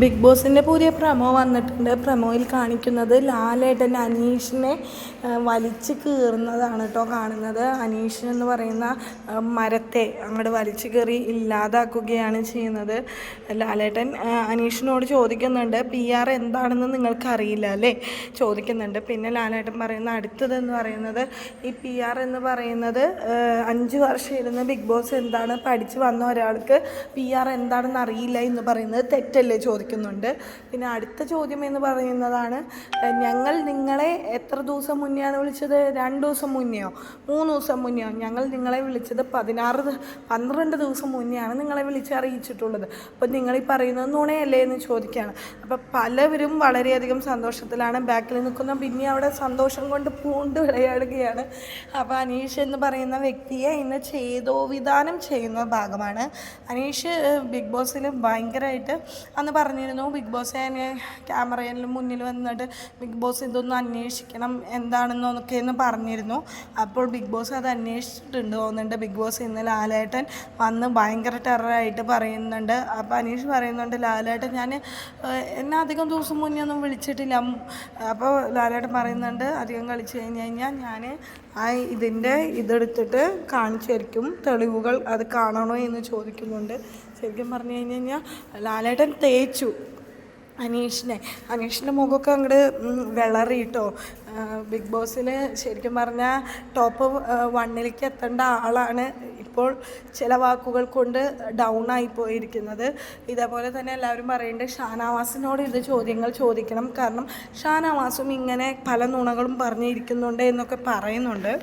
Big ബോസിന്റെ പുതിയ promo വന്നിട്ടുണ്ട്. പ്രമോയിൽ കാണിക്കുന്നത് ലാലേട്ടൻ അനീഷിനെ വലിച്ച് കീറുന്നതാണ് കേട്ടോ കാണുന്നത്. അനീഷ് എന്ന് പറയുന്ന മരത്തെ അങ്ങോട്ട് വലിച്ചു കീറി ഇല്ലാതാക്കുകയാണ് ചെയ്യുന്നത്. ലാലേട്ടൻ അനീഷിനോട് ചോദിക്കുന്നുണ്ട് പി ആർ എന്താണെന്ന് നിങ്ങൾക്കറിയില്ല അല്ലേ? ചോദിക്കുന്നുണ്ട്. പിന്നെ ലാലേട്ടൻ പറയുന്ന അടുത്തതെന്ന് പറയുന്നത് ഈ പി ആർ എന്ന് പറയുന്നത് അഞ്ച് വർഷം ഇരുന്ന് ബിഗ് ബോസ് എന്താണ് പഠിച്ച് വന്ന ഒരാൾക്ക് പി ആർ എന്താണെന്ന് അറിയില്ല എന്ന് പറയുന്നത് തെറ്റല്ലേ? ചോദിക്കുന്നുണ്ട്. പിന്നെ അടുത്ത ചോദ്യം എന്ന് പറയുന്നതാണ് ഞങ്ങൾ നിങ്ങളെ എത്ര ദിവസം മുന്നെയാണ് വിളിച്ചത്? രണ്ട് ദിവസം മുന്നെയോ? മൂന്ന് ദിവസം മുന്നെയോ? ഞങ്ങൾ നിങ്ങളെ വിളിച്ചത് പതിനാറ് പന്ത്രണ്ട് ദിവസം മുന്നെയാണ് നിങ്ങളെ വിളിച്ച് അറിയിച്ചിട്ടുള്ളത്. അപ്പോൾ നിങ്ങൾ ഈ പറയുന്നത് നുണയല്ലേ എന്ന് ചോദിക്കുകയാണ്. അപ്പോൾ പലവരും വളരെയധികം സന്തോഷത്തിലാണ് ബാക്കിൽ നിൽക്കുന്ന. പിന്നെ അവിടെ സന്തോഷം കൊണ്ട് പൂണ്ട് വിളയാടുകയാണ്. അപ്പോൾ അനീഷ് എന്ന് പറയുന്ന വ്യക്തിയെ ഇന്ന് ചെയ്തോ വിധാനം ചെയ്യുന്ന ഭാഗമാണ്. അനീഷ് ബിഗ് ബോസിൽ ഭയങ്കരമായിട്ട് അന്ന് പറഞ്ഞിരുന്നു. ബിഗ് ബോസ് ക്യാമറയിൽ മുന്നിൽ വന്നിട്ട് ബിഗ് ബോസ് ഇതൊന്ന് അന്വേഷിക്കണം എന്താണെന്നൊക്കെ എന്ന് പറഞ്ഞിരുന്നു. അപ്പോൾ ബിഗ് ബോസ് അത് അന്വേഷിച്ചിട്ടുണ്ട് തോന്നുന്നുണ്ട്. ബിഗ് ബോസ് ഇന്ന് ലാലേട്ടൻ വന്ന് ഭയങ്കര ടെററായിട്ട് പറയുന്നുണ്ട്. അപ്പോൾ അനീഷ് പറയുന്നുണ്ട് ലാലേട്ടൻ ഞാൻ എന്നെ അധികം ദിവസം മുന്നേ ഒന്നും വിളിച്ചിട്ടില്ല. അപ്പോൾ ലാലേട്ടൻ പറയുന്നുണ്ട് അധികം കളിച്ച് കഴിഞ്ഞ് കഴിഞ്ഞാൽ ഞാൻ ആ ഇതിന്റെ ഇതെടുത്തിട്ട് കാണിച്ചായിരിക്കും തെളിവുകൾ അത് കാണണോ എന്ന് ചോദിക്കുന്നുണ്ട്. ശരിക്കും പറഞ്ഞു കഴിഞ്ഞ് കഴിഞ്ഞാൽ ലാലേട്ടൻ തേച്ചു. അനീഷിനെ. അനീഷിന്റെ മുഖമൊക്കെ അങ്ങോട്ട് വിളറിയിട്ടോ. ബിഗ് ബോസിൽ ശരിക്കും പറഞ്ഞാൽ ടോപ്പ് വണ്ണിലേക്ക് എത്തേണ്ട ആളാണ് ഇപ്പോൾ ചില വാക്കുകൾ കൊണ്ട് ഡൗൺ ആയി പോയിരിക്കുന്നത്. ഇതേപോലെ തന്നെ എല്ലാവരും പറയുന്നുണ്ട് ഷാനവാസിനോട് ഇത് ചോദ്യങ്ങൾ ചോദിക്കണം. കാരണം ഷാനവാസും ഇങ്ങനെ പല നുണകളും പറഞ്ഞിരിക്കുന്നുണ്ട് എന്നൊക്കെ പറയുന്നുണ്ട്.